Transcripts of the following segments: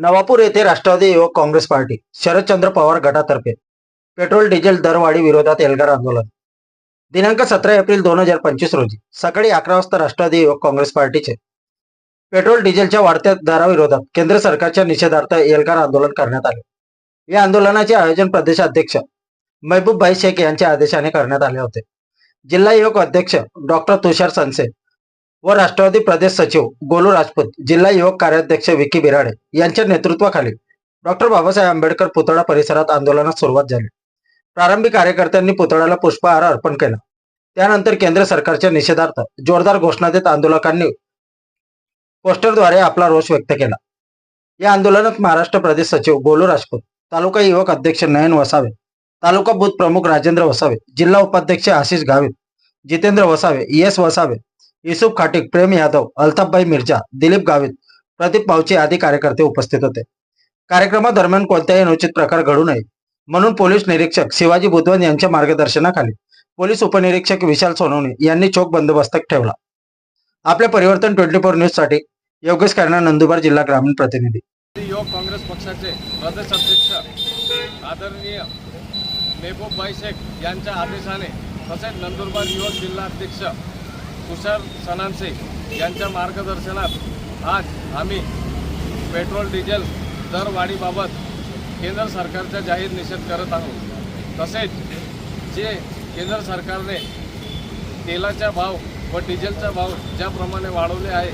नवापूर येथे Rashtravadi Yuvak Congress party Sharadchandra Pawar गटातर्फे petrol diesel दरवाढी विरोधात एल्गार आंदोलन. दिनांक सतरा एप्रिल दोन हजार पंचवीस रोजी सकाळी अकरा वाजता राष्ट्रवादी युवक काँग्रेस पार्टीचे पेट्रोल डिझेलच्या वाढत्या दराविरोधात केंद्र सरकारच्या निषेधार्थ एल्गार आंदोलन करण्यात आले. या आंदोलनाचे आयोजन प्रदेशाध्यक्ष महबूबभाई शेख यांच्या आदेशाने करण्यात आले होते. जिल्हा युवक अध्यक्ष डॉक्टर तुषार संसे व राष्ट्रवादी प्रदेश सचिव गोलू राजपूत जिल्हा युवक कार्याध्यक्ष विकी बिराडे यांच्या नेतृत्वाखाली डॉक्टर बाबासाहेब आंबेडकर पुतळा परिसरात आंदोलनास सुरुवात झाली. प्रारंभी कार्यकर्त्यांनी पुतळ्याला पुष्पहार अर्पण केला. त्यानंतर केंद्र सरकारच्या निषेधार्थ जोरदार घोषणा देत आंदोलकांनी पोस्टरद्वारे आपला रोष व्यक्त केला. या आंदोलनात महाराष्ट्र प्रदेश सचिव गोलू राजपूत तालुका युवक अध्यक्ष नयन वसावे तालुका बूथ प्रमुख राजेंद्र वसावे जिल्हा उपाध्यक्ष आशिष गावित जितेंद्र वसावे एस वसावे युसुफ खाटिक प्रेम यादव अल्ताफभाई मिर्जा दिलीप गावित प्रदीप पावचे आदी कार्यकर्ते उपस्थित होते. कार्यक्रमादरम्यान कोणत्याही अनुचित प्रकार घडू नये म्हणून पोलीस निरीक्षक शिवाजी बुधवन यांच्या मार्गदर्शनाखाली पोलीस उपनिरीक्षक विशाल सोनवणे यांनी चोख बंदोबस्त ठेवला. आपल्या परिवर्तन ट्वेंटी फोर न्यूजसाठी योगेश कर्णा नंदुरबार जिल्हा ग्रामीण प्रतिनिधी. युवक काँग्रेस पक्षाचे प्रदेशाध्यक्ष आदरणीय मेहबूबभाई शेख यांच्या आदेशाने तसेच नंदुरबार युवक जिल्हा अध्यक्ष तुषार सणांसे यांच्या मार्गदर्शनात आज आम्ही पेट्रोल डिझेल दरवाढीबाबत केंद्र सरकारचा जाहीर निषेध करत आहोत. तसेच जे केंद्र सरकारने तेलाचा भाव व डिझेलचा भाव ज्याप्रमाणे वाढवले आहे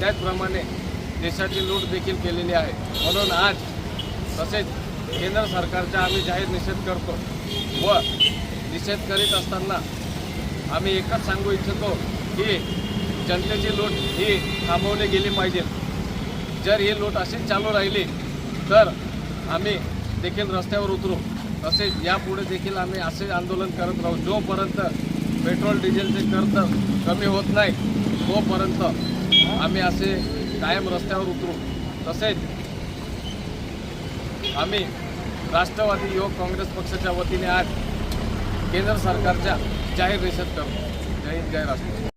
त्याचप्रमाणे देशाची लूट देखील केलेली आहे. म्हणून आज तसेच केंद्र सरकारचा आम्ही जाहीर निषेध करतो व निषेध करीत असताना आम्ही एकच सांगू इच्छितो हे जनतेची लूट ही थांबवली गेली पाहिजे. जर ही लूट अशीच चालू राहिली तर आम्ही देखील रस्त्यावर उतरू. तसेच यापुढे देखील आम्ही असे आंदोलन करत राहू. जोपर्यंत पेट्रोल डिझेलचे खर्च कमी होत नाही तोपर्यंत आम्ही असे कायम रस्त्यावर उतरू. तसेच आम्ही राष्ट्रवादी युवक काँग्रेस पक्षाच्या वतीने आज केंद्र सरकारच्या जाहीर निषेध करतो. जय हिंद जय राष्ट्र